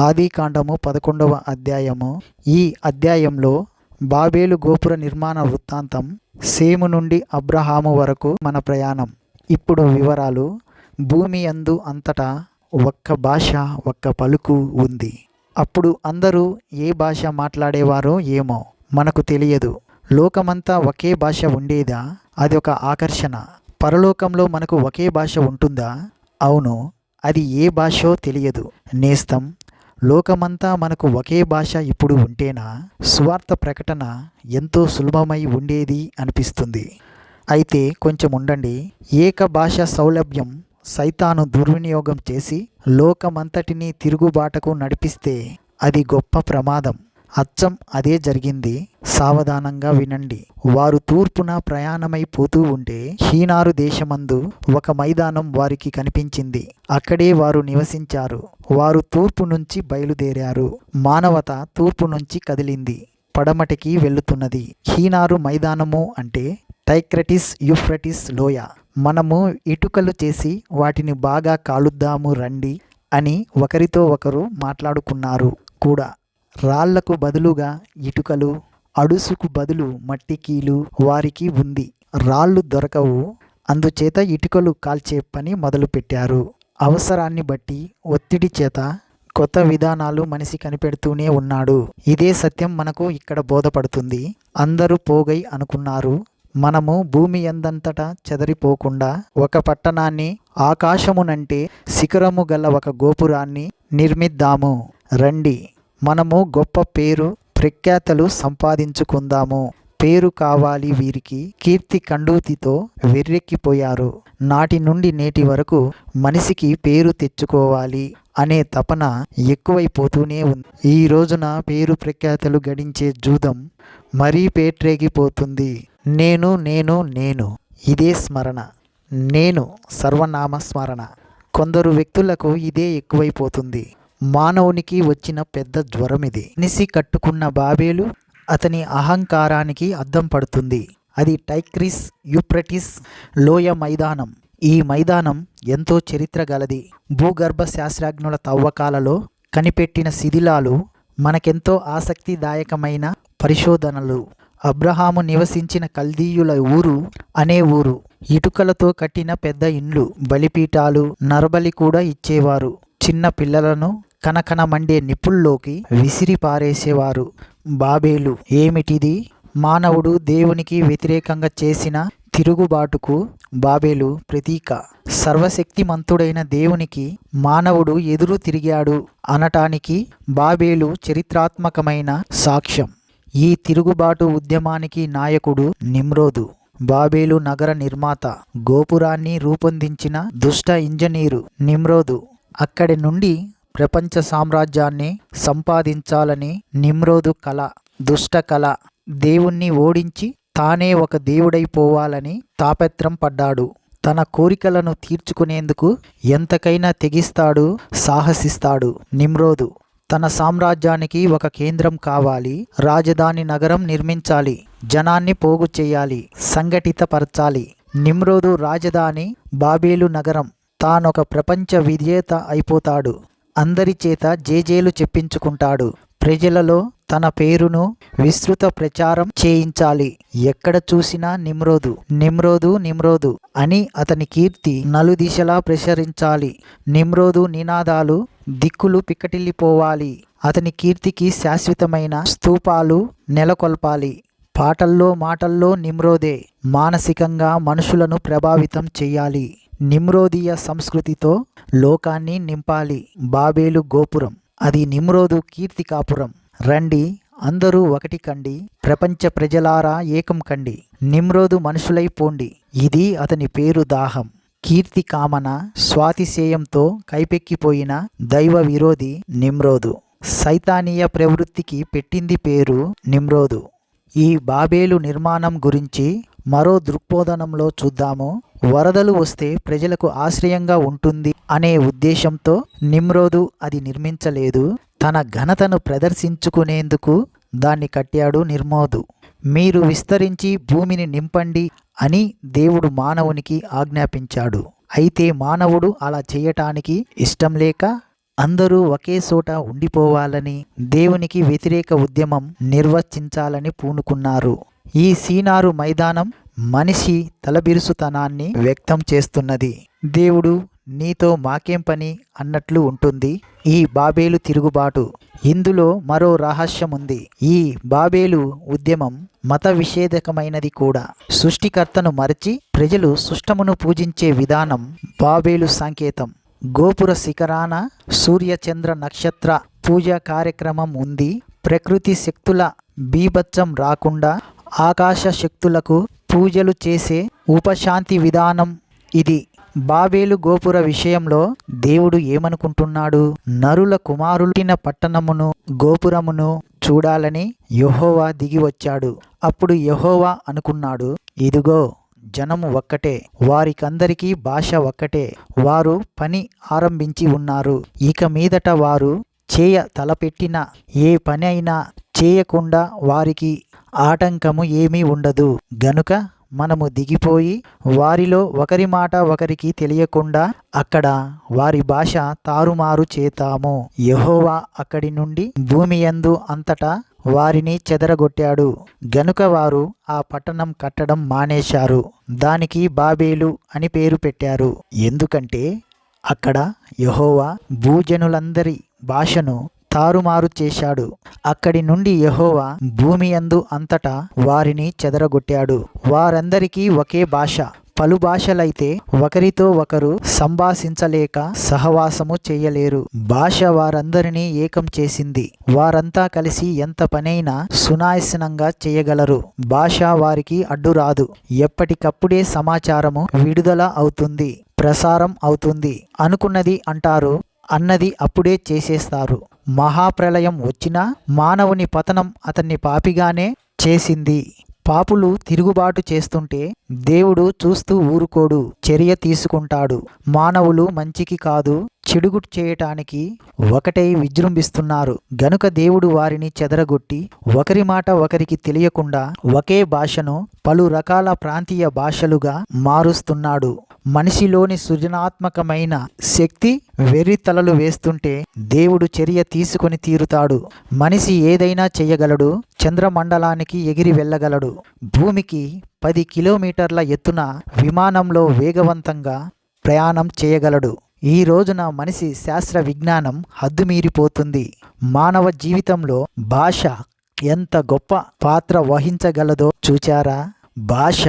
ఆదికాండము పదకొండవ అధ్యాయము. ఈ అధ్యాయంలో బాబేలు గోపుర నిర్మాణ వృత్తాంతం సేము నుండి అబ్రహాము వరకు మన ప్రయాణం. ఇప్పుడు వివరాలు. భూమి అందు అంతటా ఒక్క భాష ఒక్క పలుకు ఉంది. అప్పుడు అందరూ ఏ భాష మాట్లాడేవారో ఏమో మనకు తెలియదు. లోకమంతా ఒకే భాష ఉండేదా? అది ఒక ఆకర్షణ. పరలోకంలో మనకు ఒకే భాష ఉంటుందా? అవును అది ఏ భాషో తెలియదు. నేస్తం లోకమంతా మనకు ఒకే భాష ఇప్పుడు ఉంటేనా స్వార్థ ప్రకటన ఎంతో సులభమై ఉండేది అనిపిస్తుంది. అయితే కొంచెం ఉండండి. ఏక భాష సౌలభ్యం సైతాను దుర్వినియోగం చేసి లోకమంతటినీ తిరుగుబాటకు నడిపిస్తే అది గొప్ప ప్రమాదం. అచ్చం అదే జరిగింది. సావధానంగా వినండి. వారు తూర్పున ప్రయాణమైపోతూ ఉంటే హీనారు దేశమందు ఒక మైదానం వారికి కనిపించింది. అక్కడే వారు నివసించారు. వారు తూర్పు నుంచి బయలుదేరారు. మానవత తూర్పు నుంచి కదిలింది. పడమటికి వెళ్తున్నది. హీనారు మైదానము అంటే టైక్రటిస్ యుఫ్రటిస్ లోయ. మనము ఇటుకలు చేసి వాటిని బాగా కాలుద్దాము రండి అని ఒకరితో ఒకరు మాట్లాడుకున్నారు కూడా. రాళ్ళకు బదులుగా ఇటుకలు అడుసుకు బదులు మట్టి కీలు వారికి ఉంది. రాళ్ళు దొరకవు. అందుచేత ఇటుకలు కాల్చే పని మొదలుపెట్టారు. అవసరాన్ని బట్టి ఒత్తిడి చేత కొత్త విధానాలు మనిషి కనిపెడుతూనే ఉన్నాడు. ఇదే సత్యం మనకు ఇక్కడ బోధపడుతుంది. అందరూ పోగై అనుకున్నారు. మనము భూమి ఎందంతటా చెదరిపోకుండా ఒక పట్టణాన్ని ఆకాశమునంటే శిఖరము గల ఒక గోపురాన్ని నిర్మిద్దాము. రండి. మనము గొప్ప పేరు ప్రఖ్యాతలు సంపాదించుకుందాము. పేరు కావాలి వీరికి. కీర్తి కండూతితో వెర్రెక్కిపోయారు. నాటి నుండి నేటి వరకు మనిషికి పేరు తెచ్చుకోవాలి అనే తపన ఎక్కువైపోతూనే ఉంది. ఈ రోజున పేరు ప్రఖ్యాతలు గడించే జూదం మరీ పేట్రేగిపోతుంది. నేను నేను నేను. ఇదే స్మరణ. నేను సర్వనామ స్మరణ కొందరు వ్యక్తులకు ఇదే ఎక్కువైపోతుంది. మానవునికి వచ్చిన పెద్ద జ్వరం ఇది నిసి కట్టుకున్న బాబేలు అతని అహంకారానికి అద్దం పడుతుంది. అది టైక్రిస్ యూప్రటిస్ లోయ మైదానం. ఈ మైదానం ఎంతో చరిత్ర గలది. భూగర్భ శాస్త్రజ్ఞుల తవ్వకాలలో కనిపెట్టిన శిథిలాలు మనకెంతో ఆసక్తిదాయకమైన పరిశోధనలు. అబ్రహాము నివసించిన కల్దీయుల ఊరు అనే ఊరు. ఇటుకలతో కట్టిన పెద్ద ఇండ్లు బలిపీఠాలు నరబలి కూడా ఇచ్చేవారు. చిన్న పిల్లలను కనకన మండే నిప్పుల్లోకి విసిరి పారేసేవారు బాబేలు ఏమిటిది? మానవుడు దేవునికి వ్యతిరేకంగా చేసిన తిరుగుబాటుకు బాబేలు ప్రతీక. సర్వశక్తిమంతుడైన దేవునికి మానవుడు ఎదురు తిరిగాడు అనటానికి బాబేలు చరిత్రాత్మకమైన సాక్ష్యం. ఈ తిరుగుబాటు ఉద్యమానికి నాయకుడు నిమ్రోదు. బాబేలు నగర నిర్మాత గోపురాన్ని రూపొందించిన దుష్ట ఇంజనీరు నిమ్రోదు. అక్కడి నుండి ప్రపంచ సామ్రాజ్యాన్ని సంపాదించాలని నిమ్రోదు కళ దుష్ట కళ దేవుణ్ణి ఓడించి తానే ఒక దేవుడైపోవాలని తాపత్రం పడ్డాడు. తన కోరికలను తీర్చుకునేందుకు ఎంతకైనా తెగిస్తాడు సాహసిస్తాడు నిమ్రోదు. తన సామ్రాజ్యానికి ఒక కేంద్రం కావాలి రాజధాని నగరం నిర్మించాలి జనాన్ని పోగు చేయాలి సంఘటితపరచాలి. నిమ్రోదు రాజధాని బాబేలు నగరం. తానొక ప్రపంచ విజేత అయిపోతాడు. అందరి చేత జేజేలు చెప్పించుకుంటాడు. ప్రజలలో తన పేరును విస్తృత ప్రచారం చేయించాలి. ఎక్కడ చూసినా నిమ్రోదు నిమ్రోదు నిమ్రోదు అని అతని కీర్తి నలుదిశలా ప్రసరించాలి. నిమ్రోదు నినాదాలు దిక్కులు పిక్కటిల్లిపోవాలి అతని కీర్తికి శాశ్వతమైన స్తూపాలు నెలకొల్పాలి. పాటల్లో మాటల్లో నిమ్రోదే మానసికంగా మనుషులను ప్రభావితం చేయాలి. నిమ్రోదీయ సంస్కృతితో లోకాన్ని నింపాలి. బాబేలు గోపురం. అది నిమ్రోదు కీర్తి కాపురం రండి అందరూ ఒకటి కండి. ప్రపంచ ప్రజలారా ఏకం కండి. నిమ్రోదు మనుషులై పోండి. ఇది అతని పేరు దాహం. కీర్తి కామన స్వాతిశేయంతో కైపెక్కిపోయిన దైవ విరోధి నిమ్రోదు. సైతానీయ ప్రవృత్తికి పెట్టింది పేరు నిమ్రోదు. ఈ బాబేలు నిర్మాణం గురించి మరో దృక్పోధనంలో చూద్దాము. వరదలు వస్తే ప్రజలకు ఆశ్రయంగా ఉంటుంది అనే ఉద్దేశంతో నిమ్రోదు అది నిర్మించలేదు. తన ఘనతను ప్రదర్శించుకునేందుకు దాన్ని కట్టాడు నిర్మోదు. మీరు విస్తరించి భూమిని నింపండి అని దేవుడు మానవునికి ఆజ్ఞాపించాడు. అయితే మానవుడు అలా చేయటానికి ఇష్టం లేక అందరూ ఒకే చోట ఉండిపోవాలని దేవునికి వ్యతిరేక ఉద్యమం నిర్వచించాలని పూనుకున్నారు. ఈ సీనారు మైదానం మనిషి తలబిరుసుతనాన్ని వ్యక్తం చేస్తున్నది. దేవుడు నీతో మాకేం పని అన్నట్లు ఉంటుంది. ఈ బాబేలు తిరుగుబాటు. ఇందులో మరో రహస్యం ఉంది ఈ బాబేలు ఉద్యమం మత విషేధకమైనది కూడా. సృష్టికర్తను మరచి ప్రజలు సుష్టమును పూజించే విధానం బాబేలు సంకేతం. గోపుర శిఖరాన సూర్యచంద్ర నక్షత్ర పూజా కార్యక్రమం ఉంది. ప్రకృతి శక్తుల బీభత్సం రాకుండా ఆకాశ శక్తులకు పూజలు చేసే ఉపశాంతి విధానం ఇది. బాబేలు గోపుర విషయంలో దేవుడు ఏమనుకుంటున్నాడు? నరుల కుమారులిన పట్టణమును గోపురమును చూడాలని యహోవా దిగి వచ్చాడు. అప్పుడు యహోవా అనుకున్నాడు ఇదిగో జనము ఒక్కటే వారికందరికీ భాష ఒక్కటే. వారు పని ఆరంభించి ఉన్నారు. ఇక మీదట వారు చేయ తలపెట్టిన ఏ పని అయినా చేయకుండా వారికి ఆటంకము ఏమీ ఉండదు. గనుక మనము దిగిపోయి వారిలో ఒకరి మాట ఒకరికి తెలియకుండా అక్కడ వారి భాష తారుమారు చేతాము. యహోవా అక్కడి నుండి భూమి యందు అంతటా వారిని చెదరగొట్టాడు. గనుక వారు ఆ పట్టణం కట్టడం మానేశారు. దానికి బాబేలు అని పేరు పెట్టారు. ఎందుకంటే అక్కడ యహోవా భూజనులందరి భాషను తారుమారు చేశాడు. అక్కడి నుండి యహోవా భూమి యందు అంతటా వారిని చెదరగొట్టాడు. వారందరికీ ఒకే భాష. పలు భాషలైతే ఒకరితో ఒకరు సంభాషించలేక సహవాసము చేయలేరు. భాష వారందరినీ ఏకం చేసింది. వారంతా కలిసి ఎంత పనైనా సునాయసనంగా చేయగలరు. భాష వారికి అడ్డు రాదు. ఎప్పటికప్పుడే సమాచారము విడుదల అవుతుంది. ప్రసారం అవుతుంది. అనుకున్నది అంటారు అన్నది అప్పుడే చేసేస్తారు. మహాప్రళయం వచ్చినా మానవుని పతనం అతన్ని పాపిగానే చేసింది. పాపులు తిరుగుబాటు చేస్తుంటే దేవుడు చూస్తూ ఊరుకోడు చర్య తీసుకుంటాడు. మానవులు మంచికి కాదు చెడుగు చేయటానికి ఒకటై విజృంభిస్తున్నారు. గనుక దేవుడు వారిని చెదరగొట్టి ఒకరి మాట ఒకరికి తెలియకుండా ఒకే భాషను పలు రకాల ప్రాంతీయ భాషలుగా మారుస్తున్నాడు. మనిషిలోని సృజనాత్మకమైన శక్తి వెర్రి తలలు వేస్తుంటే దేవుడు చర్య తీసుకొని తీరుతాడు. మనిషి ఏదైనా చేయగలడు చంద్రమండలానికి ఎగిరి వెళ్ళగలడు. భూమికి పది కిలోమీటర్ల ఎత్తున విమానంలో వేగవంతంగా ప్రయాణం చేయగలడు. ఈ రోజున మనిషి శాస్త్ర విజ్ఞానం హద్దుమీరిపోతుంది. మానవ జీవితంలో భాష ఎంత గొప్ప పాత్ర వహించగలదో చూచారా? భాష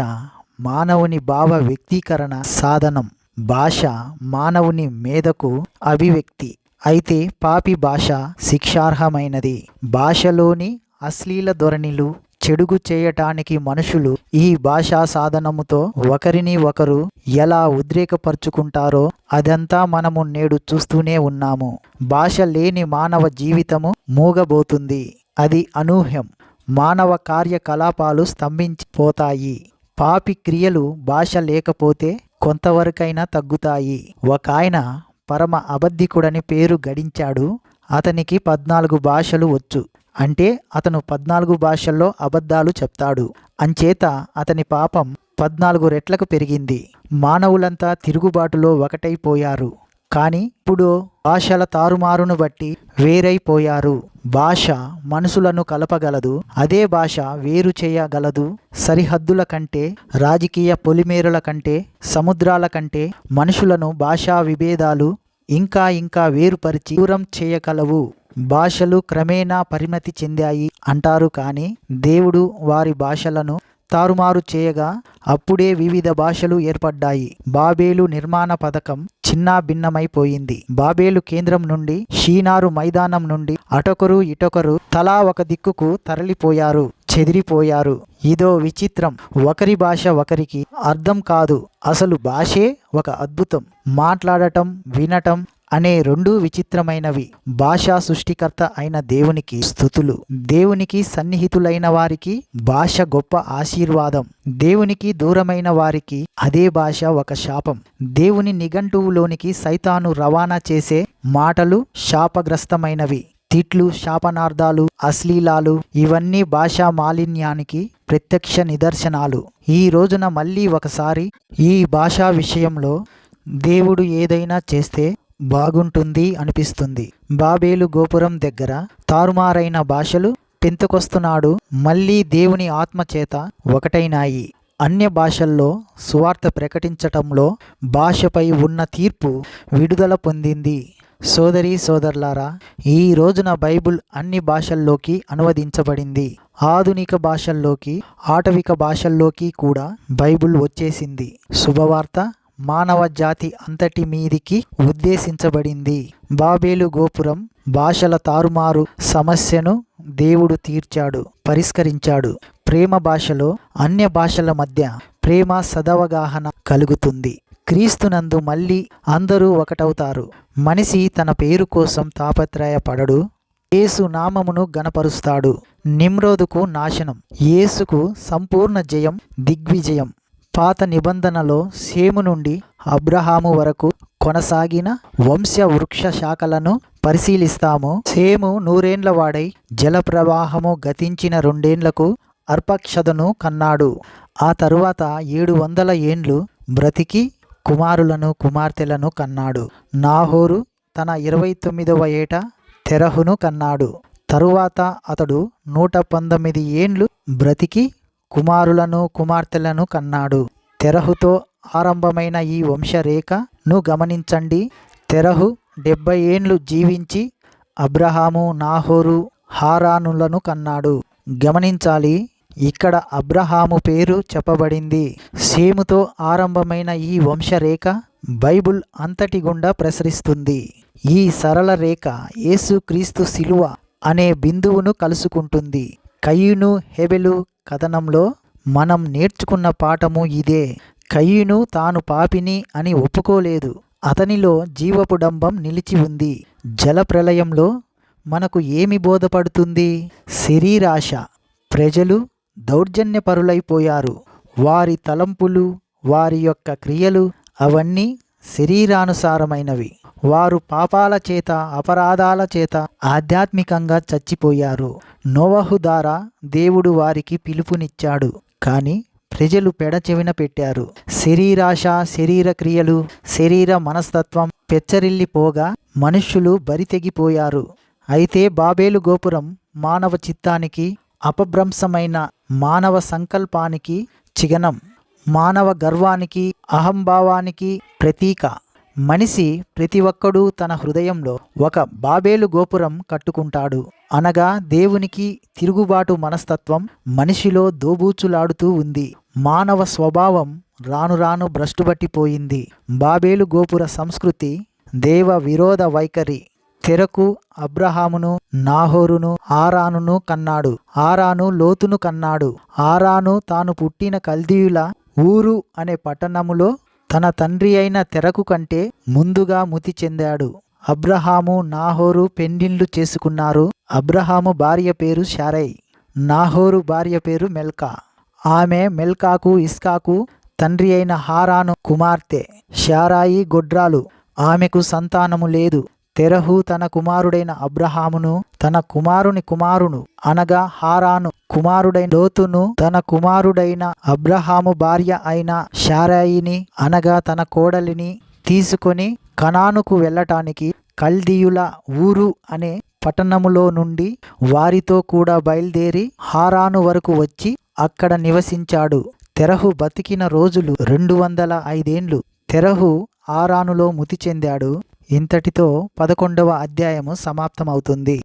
మానవుని భావ వ్యక్తీకరణ సాధనం. భాష మానవుని మేధకు అభివ్యక్తి. అయితే పాపి భాష శిక్షార్హమైనది. భాషలోని అశ్లీల ధోరణిలు చెడుగు చేయటానికి మనుషులు ఈ భాషా సాధనముతో ఒకరిని ఒకరు ఎలా ఉద్రేకపరుచుకుంటారో అదంతా మనము నేడు చూస్తూనే ఉన్నాము. భాష లేని మానవ జీవితము మూగబోతుంది. అది అనూహ్యం. మానవ కార్యకలాపాలు స్తంభించిపోతాయి. పాపి క్రియలు భాష లేకపోతే కొంతవరకైనా తగ్గుతాయి. ఒక ఆయన పరమ అబద్ధికుడని పేరు గడించాడు. అతనికి పద్నాలుగు భాషలు వచ్చు. అంటే అతను పద్నాలుగు భాషల్లో అబద్ధాలు చెప్తాడు. అంచేత అతని పాపం పద్నాలుగు రెట్లకు పెరిగింది. మానవులంతా తిరుగుబాటులో ఒకటైపోయారు. కానీ ఇప్పుడు భాషల తారుమారును బట్టి వేరైపోయారు. భాష మనుషులను కలపగలదు. అదే భాష వేరు చేయగలదు. సరిహద్దుల కంటే రాజకీయ పొలిమేరుల కంటే సముద్రాల కంటే మనుషులను భాషా విభేదాలు ఇంకా ఇంకా వేరుపరిచి దూరం చేయగలవు. భాషలు క్రమేణా పరిణతి చెందాయి అంటారు కానీ దేవుడు వారి భాషలను తారుమారు చేయగా అప్పుడే వివిధ భాషలు ఏర్పడ్డాయి. బాబేలు నిర్మాణ పథకం చిన్నా భిన్నమైపోయింది. బాబేలు కేంద్రం నుండి షీనారు మైదానం నుండి అటొకరు ఇటొకరు తలా ఒక దిక్కుకు తరలిపోయారు చెదిరిపోయారు. ఇదో విచిత్రం. ఒకరి భాష ఒకరికి అర్థం కాదు. అసలు భాషే ఒక అద్భుతం. మాట్లాడటం వినటం అనే రెండు విచిత్రమైనవి. భాషా సృష్టికర్త అయిన దేవునికి స్థుతులు. దేవునికి సన్నిహితులైన వారికి భాష గొప్ప ఆశీర్వాదం. దేవునికి దూరమైన వారికి అదే భాష ఒక శాపం. దేవుని నిఘంటువులోనికి సైతాను రవాణా చేసే మాటలు శాపగ్రస్తమైనవి. తిట్లు శాపనార్థాలు అశ్లీలాలు ఇవన్నీ భాషా మాలిన్యానికి ప్రత్యక్ష నిదర్శనాలు. ఈ రోజున మళ్ళీ ఒకసారి ఈ భాషా విషయంలో దేవుడు ఏదైనా చేస్తే బాగుంటుంది అనిపిస్తుంది. బాబేలు గోపురం దగ్గర తారుమారైన భాషలు పెంతుకొస్తున్నాడు. మళ్ళీ దేవుని ఆత్మ చేత ఒకటైనాయి. అన్య భాషల్లో సువార్త ప్రకటించటంలో భాషపై ఉన్న తీర్పు విడుదల పొందింది. సోదరి సోదరులారా ఈ రోజున బైబుల్ అన్ని భాషల్లోకి అనువదించబడింది. ఆధునిక భాషల్లోకి ఆటవిక భాషల్లోకి కూడా బైబుల్ వచ్చేసింది. శుభవార్త. మానవ జాతి అంతటి మీదికి ఉద్దేశించబడింది. బాబేలు గోపురం భాషల తారుమారు సమస్యను దేవుడు తీర్చాడు పరిష్కరించాడు. ప్రేమ భాషలో అన్య భాషల మధ్య ప్రేమ సదవగాహన కలుగుతుంది. క్రీస్తునందు మళ్ళీ అందరూ ఒకటవుతారు. మనిషి తన పేరు కోసం తాపత్రయపడడు. యేసు నామమును గనపరుస్తాడు నిమ్రోదుకు నాశనం. యేసుకు సంపూర్ణ జయం దిగ్విజయం. పాత నిబంధనలో సేము నుండి అబ్రహాము వరకు కొనసాగిన వంశవృక్ష శాఖలను పరిశీలిస్తాము. సేము నూరేండ్ల వాడై జల ప్రవాహము గతించిన రెండేండ్లకు అర్పక్షదను కన్నాడు. ఆ తరువాత ఏడు వందల ఏండ్లు బ్రతికి కుమారులను కుమార్తెలను కన్నాడు. నాహోరు తన ఇరవై తొమ్మిదవ ఏట తెరహును కన్నాడు. తరువాత అతడు నూట పంతొమ్మిది ఏండ్లు బ్రతికి కుమారులను కుమార్తెలను కన్నాడు. తెరహుతో ఆరంభమైన ఈ వంశరేఖను గమనించండి. తెరహు డెబ్బై ఏండ్లు జీవించి అబ్రహాము నాహోరు హారానులను కన్నాడు. గమనించాలి ఇక్కడ అబ్రహాము పేరు చెప్పబడింది. సేముతో ఆరంభమైన ఈ వంశరేఖ బైబుల్ అంతటి గుండా ప్రసరిస్తుంది. ఈ సరళ రేఖ యేసుక్రీస్తు శిలువ అనే బిందువును కలుసుకుంటుంది. కయ్యూను హెబెలు కథనంలో మనం నేర్చుకున్న పాఠము ఇదే. కయ్యూను తాను పాపిని అని ఒప్పుకోలేదు. అతనిలో జీవపు డంబం నిలిచి ఉంది. జల ప్రళయంలో మనకు ఏమి బోధపడుతుంది? శరీరాశ. ప్రజలు దౌర్జన్యపరులైపోయారు. వారి తలంపులు వారి యొక్క క్రియలు అవన్నీ శరీరానుసారమైనవి. వారు పాపాల చేత అపరాధాల చేత ఆధ్యాత్మికంగా చచ్చిపోయారు. నోవహు ద్వారా దేవుడు వారికి పిలుపునిచ్చాడు. కానీ ప్రజలు పెడచెవిన పెట్టారు. శరీరాశ శరీర క్రియలు శరీర మనస్తత్వం పెచ్చరిల్లిపోగా మనుష్యులు బరితెగిపోయారు అయితే బాబేలు గోపురం మానవ చిత్తానికి అపభ్రంశమైన మానవ సంకల్పానికి చిగనం. మానవ గర్వానికి అహంభావానికి ప్రతీక. మనిషి ప్రతి ఒక్కడూ తన హృదయంలో ఒక బాబేలు గోపురం కట్టుకుంటాడు. అనగా దేవునికి తిరుగుబాటు మనస్తత్వం మనిషిలో దోబూచులాడుతూ ఉంది. మానవ స్వభావం రాను రాను భ్రష్టుబట్టిపోయింది. బాబేలు గోపుర సంస్కృతి దేవ విరోధ వైఖరి. తెరకు అబ్రహామును నాహోరును ఆరానును కన్నాడు. ఆరాను లోతును కన్నాడు. ఆరాను తాను పుట్టిన కల్దీయుల ఊరు అనే పట్టణములో తన తండ్రి అయిన తెరకు కంటే ముందుగా మృతి చెందాడు. అబ్రహాము నాహోరు పెండిళ్ళు చేసుకున్నారు. అబ్రహాము భార్య పేరు షారై నాహోరు భార్య పేరు మెల్కా. ఆమె మెల్కాకు ఇస్కాకు తండ్రి అయిన హారాను కుమార్తె షారాయి గొడ్రాలు. ఆమెకు సంతానము లేదు. తెరహు తన కుమారుడైన అబ్రహామును తన కుమారుని కుమారును అనగా హారాను కుమారుడైన లోతును తన కుమారుడైన అబ్రహాము భార్య అయిన షారాయిని అనగా తన కోడలిని తీసుకొని కనానుకు వెళ్ళటానికి కల్దీయుల ఊరు అనే పట్టణములో నుండి వారితో కూడా బయలుదేరి హారాను వరకు వచ్చి అక్కడ నివసించాడు. తెరహు బతికిన రోజులు రెండు వందల ఐదేండ్లు. తెరహు ఆరానులో మృతి చెందాడు. ఇంతటితో పదకొండవ అధ్యాయము సమాప్తమవుతుంది.